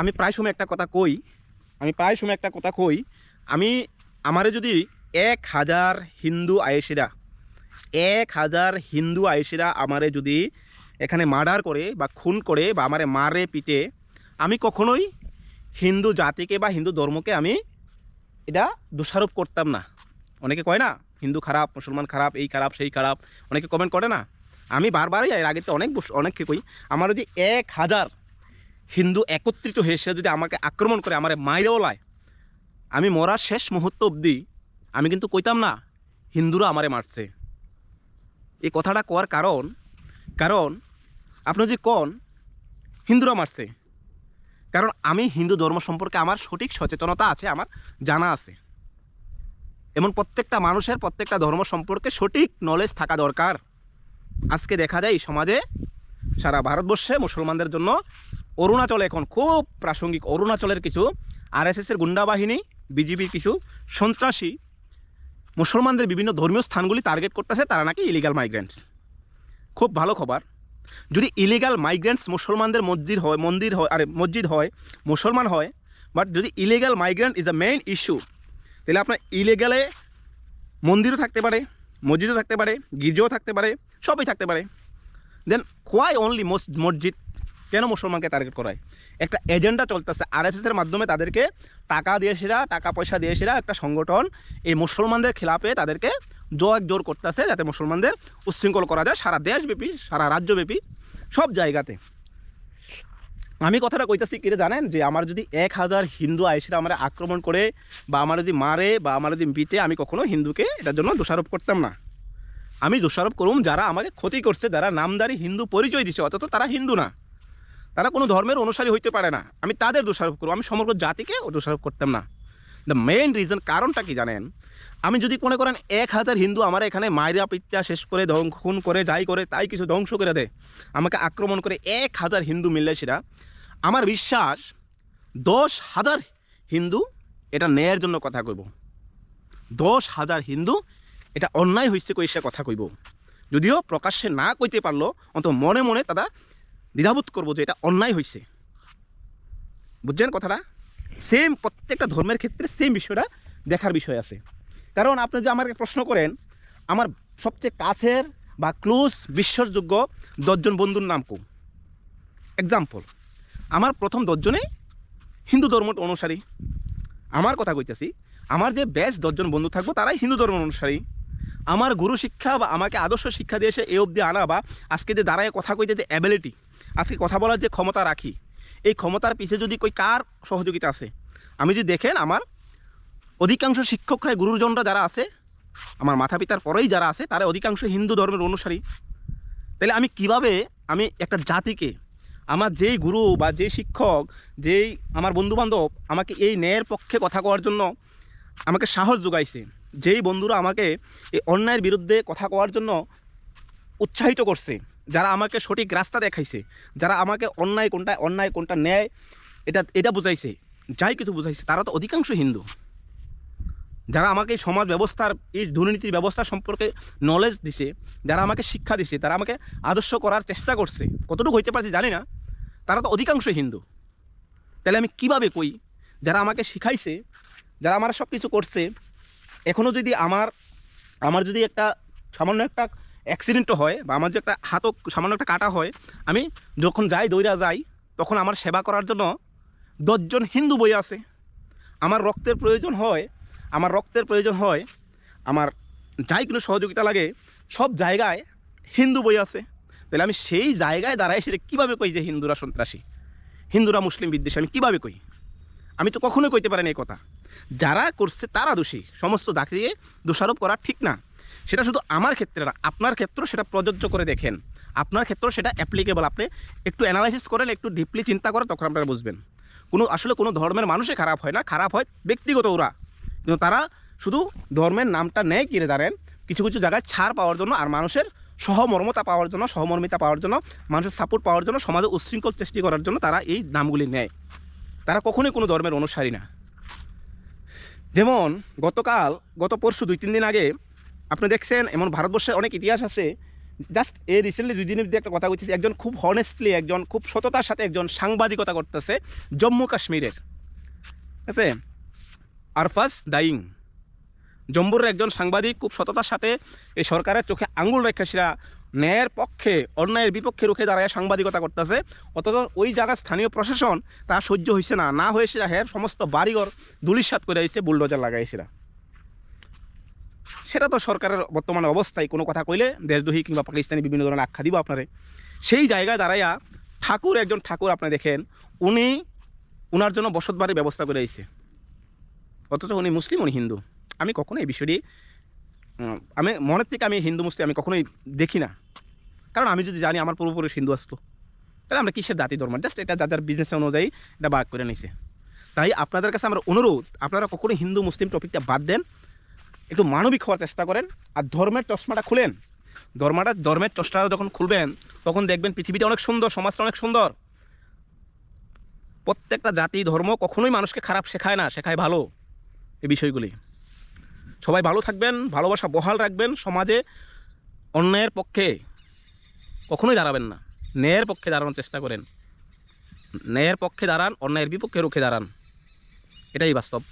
আমি প্রায় সময় একটা কথা কই, আমি প্রায় সময় একটা কথা কই, আমি, আমারে যদি এক হাজার হিন্দু আয়েসিরা এক হাজার হিন্দু আয়েসিরা আমারে যদি এখানে মার্ডার করে বা খুন করে বা আমারে মারে পিটে, আমি কখনোই হিন্দু জাতিকে বা হিন্দু ধর্মকে আমি এটা দোষারোপ করতাম না। অনেকে কয় না, হিন্দু খারাপ, মুসলমান খারাপ, এই খারাপ, সেই খারাপ, অনেকে কমেন্ট করে না। আমি বারবারই এর আগে তো অনেক অনেককে কই, আমার যদি এক হাজার হিন্দু একত্রিত হয়ে সে যদি আমাকে আক্রমণ করে, আমার মাইরেও লায় আমি মরার শেষ মুহূর্ত অবধি আমি কিন্তু কইতাম না, হিন্দুরা আমারে মারছে। এই কথাটা কোয়ার কারণ? কারণ আপনি যে কন, হিন্দুরা মারছে। কারণ আমি হিন্দু ধর্ম সম্পর্কে আমার সঠিক সচেতনতা আছে, আমার জানা আছে। এমন প্রত্যেকটা মানুষের প্রত্যেকটা ধর্ম সম্পর্কে সঠিক নলেজ থাকা দরকার। আজকে দেখা যায় সমাজে সারা ভারতবর্ষে মুসলমানদের জন্য অরুণাচলে এখন খুব প্রাসঙ্গিক। অরুণাচলের কিছু আরএসএসের গুন্ডা বাহিনী, বিজিবির কিছু সন্ত্রাসী, মুসলমানদের বিভিন্ন ধর্মীয় স্থানগুলি টার্গেট করতেছে, তারা নাকি ইলিগাল মাইগ্রেন্টস খুব ভালো খবর। যদি ইলিগাল মাইগ্রেন্টস মুসলমানদের মসজিদ হয়, মন্দির হয়, আরে, মসজিদ হয়, মুসলমান হয় বাট যদি illegal migrant is the main issue তাহলে আপনার ইলিগালে মন্দিরও থাকতে পারে, মসজিদও থাকতে পারে, গির্জাও থাকতে পারে, সবই থাকতে পারে। দেন কোয়াই অনলি মসজিদ? কেন মুসলমানকে টার্গেট করায়? একটা এজেন্ডা চলতেছে আরএসএসের মাধ্যমে তাদেরকে টাকা দিয়েছিরা টাকা পয়সা দিয়েছিরা একটা সংগঠন এই মুসলমানদের খেলাপে তাদেরকে জোর জোর করতেছে যাতে মুসলমানদের উচ্ছৃঙ্খল করা যায় সারা দেশব্যাপী, সারা রাজ্যব্যাপী, সব জায়গাতে। আমি কথাটা কইতাছি কিরে জানেন? যে আমার যদি এক হাজার হিন্দু আইসিরা আমার আক্রমণ করে বা আমার যদি মারে বা আমার যদি বিতে আমি কখনো হিন্দুকে এটার জন্য দোষারোপ করতাম না। আমি দোষারোপ করুম যারা আমাকে ক্ষতি করছে, যারা নামদারি হিন্দু পরিচয় দিচ্ছে অথচ তারা হিন্দু না। তারা কোনো ধর্মের অনুসারী হইতে পারে না। আমি তাদের দোষারোপ করব। আমি সমগ্র জাতিকে দোষারোপ করতাম না। দ্য মেইন রিজন কারণটা কি জানেন? আমি যদি মনে করেন এক হাজার হিন্দু আমার এখানে মায়েরা পিঠা শেষ করে খুন করে, যাই করে, তাই কিছু ধ্বংস করে দেয়, আমাকে আক্রমণ করে এক হাজার হিন্দু মিললে সেটা, আমার বিশ্বাস দশ হাজার হিন্দু এটা ন্যায়ের জন্য কথা কইব। দশ হাজার হিন্দু এটা অন্যায় হয়েছে কই সে কথা কইব। যদিও প্রকাশ্যে না কইতে পারল অন্ত মনে মনে তারা দ্বিধাবোধ করব যে এটা অন্যায় হয়েছে বুঝছেন কথাটা? সেম প্রত্যেকটা ধর্মের ক্ষেত্রে সেম বিষয়টা দেখার বিষয় আছে। কারণ আপনি যে আমাকে প্রশ্ন করেন, আমার সবচেয়ে কাছের বা ক্লোজ বিশ্বাসযোগ্য দশজন বন্ধুর নাম কো। এক্সাম্পল আমার প্রথম দশজনেই হিন্দু ধর্ম অনুসারী। আমার কথা কইতেছি, আমার যে বেশ দশজন বন্ধু থাকব তারাই হিন্দু ধর্ম অনুসারী। আমার গুরু শিক্ষা বা আমাকে আদর্শ শিক্ষা দিয়ে এসে এ অবধি আনা বা আজকে যে দাঁড়ায় কথা কইতে যে অ্যাবিলিটি আজকে কথা বলার যে ক্ষমতা রাখি, এই ক্ষমতার পিছে যদি কই কার সহযোগিতা আছে? আমি যদি দেখেন আমার অধিকাংশ শিক্ষকরা গুরুজনরা যারা আছে, আমার মাথা পিতার পরেই যারা আছে, তারা অধিকাংশ হিন্দু ধর্মের অনুসারী। তাহলে আমি কীভাবে আমি একটা জাতিকে, আমার যেই গুরু বা যেই শিক্ষক, যেই আমার বন্ধুবান্ধব আমাকে এই ন্যায়ের পক্ষে কথা কওয়ার জন্য আমাকে সাহস যোগাইছে, যেই বন্ধুরা আমাকে এই অন্যায়ের বিরুদ্ধে কথা কওয়ার জন্য উৎসাহিত করছে যারা আমাকে সঠিক রাস্তা দেখাইছে, যারা আমাকে অন্যায় কোনটা অন্যায় কোনটা ন্যায়, এটা এটা বুঝাইছে, যাই কিছু বুঝাইছে, তারা তো অধিকাংশ হিন্দু। যারা আমাকে সমাজ ব্যবস্থার, এই দুর্নীতির ব্যবস্থা সম্পর্কে নলেজ দিছে, যারা আমাকে শিক্ষা দিছে, তারা আমাকে আদর্শ করার চেষ্টা করছে, কতটুকু হইতে পারছে জানি না, তারা তো অধিকাংশ হিন্দু। তাহলে আমি কীভাবে কই? যারা আমাকে শিখাইছে, যারা আমার সব কিছু করছে এখনও যদি আমার আমার যদি একটা সামান্য একটা অ্যাক্সিডেন্টও হয় বা আমার যে একটা হাতও সামান্য একটা কাটা হয়, আমি যখন যাই, দৌড়া যাই, তখন আমার সেবা করার জন্য দশজন হিন্দু বই আছে। আমার রক্তের প্রয়োজন হয়, আমার রক্তের প্রয়োজন হয়, আমার যাই কোনো সহযোগিতা লাগে, সব জায়গায় হিন্দু বই আছে। তাহলে আমি সেই জায়গায় দাঁড়াই, সেটা কীভাবে কই যে হিন্দুরা সন্ত্রাসী? হিন্দুরা মুসলিম বিদ্বেষী, আমি কীভাবে কই? আমি তো কখনোই কইতে পারি না এই কথা। যারা করছে তারা দোষী। সমস্ত দাঁড়িয়ে দোষারোপ করা ঠিক না। সেটা শুধু আমার ক্ষেত্রে না, আপনার ক্ষেত্রেও সেটা প্রযোজ্য করে দেখেন। আপনার ক্ষেত্রেও সেটা অ্যাপ্লিকেবল আপনি একটু অ্যানালাইসিস করেন, একটু ডিপলি চিন্তা করেন, তখন আপনারা বুঝবেন। কোনো, আসলে কোনো ধর্মের মানুষই খারাপ হয় না, খারাপ হয় ব্যক্তিগত ওরা। কিন্তু তারা শুধু ধর্মের নামটা নেয় কিনে দাঁড়েন, কিছু কিছু জায়গায় ছাড় পাওয়ার জন্য আর মানুষের সহমর্মতা পাওয়ার জন্য, সহমর্মিতা পাওয়ার জন্য, মানুষের সাপোর্ট পাওয়ার জন্য, সমাজে উশৃঙ্খল সৃষ্টি করার জন্য তারা এই নামগুলি নেয়। তারা কখনোই কোনো ধর্মের অনুসারী না। যেমন গতকাল, গত পরশু দুই, তিন দিন আগে আপনি দেখছেন, এমন ভারতবর্ষের অনেক ইতিহাস আছে। জাস্ট এই রিসেন্টলি দুই দিনের একটা কথা বলছি একজন খুব হনেস্টলি একজন খুব সততার সাথে একজন সাংবাদিকতা করতেছে জম্মু কাশ্মীরের। ঠিক আছে? আরফাস দাইং জম্মুর একজন সাংবাদিক খুব সততার সাথে এই সরকারের চোখে আঙুল রেখে ন্যায়ের পক্ষে, অন্যায়ের বিপক্ষে রুখে দাঁড়ায় সাংবাদিকতা করতেছে। অথচ ওই জায়গার স্থানীয় প্রশাসন তা সহ্য হয়েছে না। না হয়ে সেরা হ্যার সমস্ত বাড়িঘর দুলিশাত করে আইছে, বুলডোজার লাগাই সেরা সেটা তো সরকারের বর্তমানে অবস্থায়। কোনো কথা কইলে দেশদ্রোহী কিংবা পাকিস্তানি বিভিন্ন ধরনের আখ্যা দিব আপনারে। সেই জায়গায় দাঁড়াইয়া ঠাকুর, একজন ঠাকুর আপনি দেখেন, উনি, উনার জন্য বসত বাড়ির ব্যবস্থা করে আইছে অথচ উনি মুসলিম, উনি হিন্দু। আমি কখনো এই বিষয়টি আমি, মনের থেকে আমি হিন্দু, মুসলিম, আমি কখনোই দেখি না। কারণ আমি যদি জানি আমার পূর্বপুরুষ হিন্দু আসতো, তাহলে আমরা কিসের জাতি ধর্ম? জাস্ট এটা যাদের বিজনেস অনুযায়ী এটা বাদ করে নিছে। তাই আপনাদের কাছে আমার অনুরোধ, আপনারা কখনোই হিন্দু, মুসলিম টপিকটা বাদ দেন। একটু মানবিক হওয়ার চেষ্টা করেন আর ধর্মের চশমাটা খুলেন। ধর্মটা, ধর্মের চশমাটা যখন খুলবেন, তখন দেখবেন পৃথিবীটা অনেক সুন্দর, সমাজটা অনেক সুন্দর। প্রত্যেকটা জাতি, ধর্ম কখনোই মানুষকে খারাপ শেখায় না, শেখায় ভালো এই বিষয়গুলি। সবাই ভালো থাকবেন, ভালোবাসা বহাল রাখবেন, সমাজে অন্যায়ের পক্ষে কখনোই দাঁড়াবেন না। ন্যায়ের পক্ষে দাঁড়ানোর চেষ্টা করেন। ন্যায়ের পক্ষে দাঁড়ান, অন্যায়ের বিপক্ষে রুখে দাঁড়ান। এটাই বাস্তব।